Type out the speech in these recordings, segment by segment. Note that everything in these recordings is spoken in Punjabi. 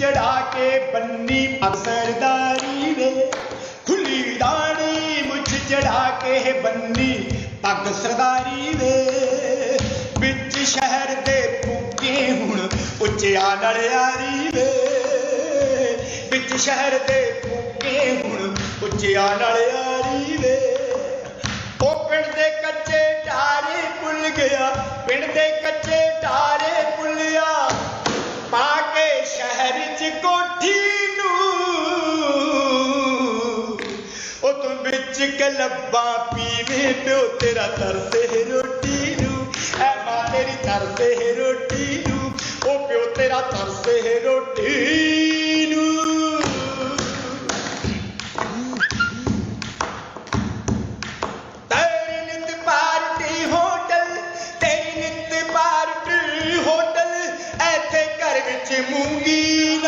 ਚੜਾ ਕੇ ਬੰਨੀ ਅਕਸਰਦਾਰੀ ਵੇ। ਖੁੱਲੀ ਦਾੜੀ ਮੁੱਛ ਚੜਾ ਕੇ ਬੰਨੀ ਪੱਗ ਸਰਦਾਰੀ ਵੇ। ਵਿੱਚ ਸ਼ਹਿਰ ਦੇ ਪੁੱਗੇ ਹੁਣ ਉੱਚਿਆ ਨਲਿਆਰੀ ਵੇ। ਵਿੱਚ ਸ਼ਹਿਰ ਦੇ ਪੁੱਗੇ ਹੁਣ ਉੱਚਿਆ ਨਲਿਆਰੀ ਵੇ। ਉਹ ਪਿੰਡ ਦੇ ਕੱਚੇ ਢਾਰੇ ਭੁੱਲ ਗਿਆ। ਪਿੰਡ ਦੇ ਕੱਚੇ ਢਾਰੇ ਭੁੱਲਿਆ ਪਾ ਕੇ ਸ਼ਹਿਰ ਚ ਕੋਠੀ ਨੂੰ। ਉਹ ਤੂੰ ਵਿੱਚ ਕਲੱਬਾਂ ਪੀਵੇਂ ਪਿਓ, ਤੇਰਾ ਤਰਸੇ ਰੋਟੀ ਨੂੰ। ਐ ਮਾਂ ਤੇਰੀ ਤਰਸੇ ਰੋਟੀ ਨੂੰ। ਉਹ ਪਿਓ, ਤੇਰਾ ਤਰਸੇ ਰੋਟੀ ਨੂੰ। ਮੂੰਗੀ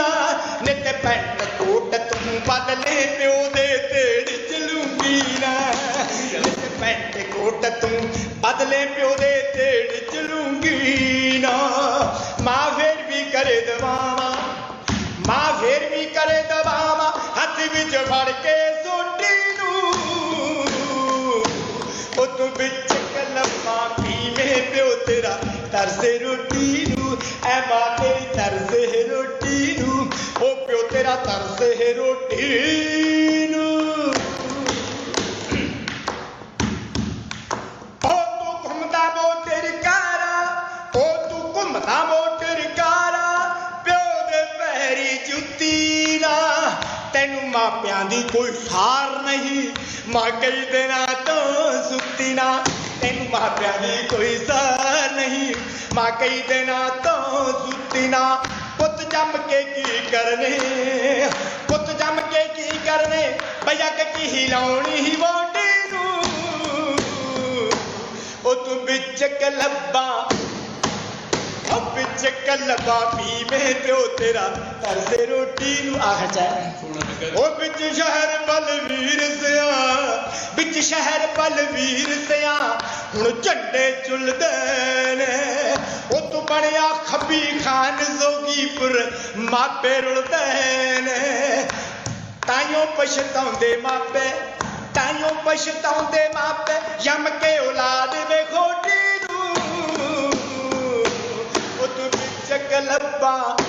ਫੜ ਕੇ ਸੋਟੀ ਨੂੰ। ਉਹ ਤੂੰ ਵਿੱਚ ਕਲਮਾ ਪੀਵੇਂ ਪਿਓ ਤੇਰਾ ਤਰਸੇ ਰੋਟੀ ਨੂੰ? ਐ ਮਾਂ ਤੇਰੀ ਤਰਸੇ ਰੋਟੀ ਨੂੰ। ਉਹ ਪਿਓ ਤੇਰਾ ਤਰਸੇ ਰੋਟੀ ਤੈਨੂੰ ਮਾਪਿਆਂ ਦੀ ਕੋਈ ਸਾਰ ਨਹੀਂ ਮਾਂ ਕਈ ਦਿਨਾਂ ਤੋਂ ਸੁੱਤੀ ਨਾ ਤੈਨੂੰ ਮਾਪਿਆਂ ਦੀ ਕੋਈ ਸਾਰ ਨਹੀਂ ਮਾਂ ਕਈ ਦਿਨਾਂ ਤੋਂ ਸੁੱਤੀ ਨਾ ਪੁੱਤ ਜੰਮ ਕੇ ਕੀ ਕਰਨੇ ਪੁੱਤ ਜੰਮ ਕੇ ਕੀ ਕਰਨੇ ਬਈਆ ਕਿ ਕੀ ਲਾਉਣੀ ਹੀ ਵੋਟੀ ਨੂੰ ਉਹ ਤੂੰ ਵਿੱਚ ਕਲੱਬਾਂ ਉਹ ਵਿੱਚ ਕਲੱਬਾਂ ਪੀਵੇਂ ਪਿਓ ਤੇਰਾ ਤਰਸੇ ਰੋਟੀ ਨੂੰ ਆਹ ਚਾ ਉਹ ਵਿੱਚ ਸ਼ਹਿਰ ਬਲਵੀਰ ਸਿਆ, ਵਿੱਚ ਸ਼ਹਿਰ ਬਲਵੀਰ ਸਿਆ, ਹੁਣ ਝੰਡੇ ਚੁੱਲਦੇ ਨੇ। ਉਹ ਤੂੰ ਬਣਿਆ ਖੱਬੀ ਖਾਨ ਜ਼ੋਗੀਪੁਰ ਮਾਪੇ ਰੁਲਦੇ ਨੇ। ਤਾਈਓ ਪਛਤਾਉਂਦੇ ਮਾਪੇ, ਤਾਈਓ ਪਛਤਾਉਂਦੇ ਮਾਪੇ, ਯਮ ਕੇ ਔਲਾਦ ਵੇ ਖੋਟੀ ਨੂੰ ਉਹ ਤੂੰ ਵਿੱਚ ਕਲੱਬਾਂ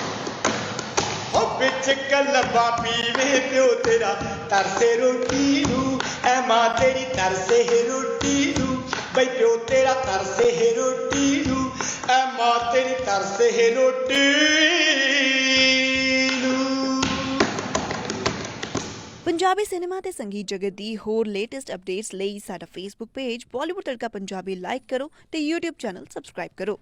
ਵਿੱਚ ਕਲੱਬਾਂ ਪੀਵੇਂ ਪਿਓ ਤੇਰਾ, ਤਰਸੇ ਰੋਟੀ ਨੂੰ, ਐ ਮਾਂ ਤੇਰੀ ਤਰਸੇ ਰੋਟੀ ਨੂੰ। ਬਈ ਪਿਓ ਤੇਰਾ ਤਰਸੇ ਰੋਟੀ ਨੂੰ, ਐ ਮਾਂ ਤੇਰੀ ਤਰਸੇ ਰੋਟੀ ਪੰਜਾਬੀ ਸਿਨੇਮਾ ਤੇ ਸੰਗੀਤ ਜਗਤ ਦੀ ਹੋਰ ਲੇਟੈਸਟ ਅਪਡੇਟਸ ਲਈ ਸਾਡਾ ਫੇਸਬੁੱਕ ਪੇਜ ਬਾਲੀਵੁੱਡ ਤੜਕਾ ਪੰਜਾਬੀ ਲਾਈਕ ਕਰੋ ਤੇ YouTube ਚੈਨਲ ਸਬਸਕ੍ਰਾਈਬ ਕਰੋ।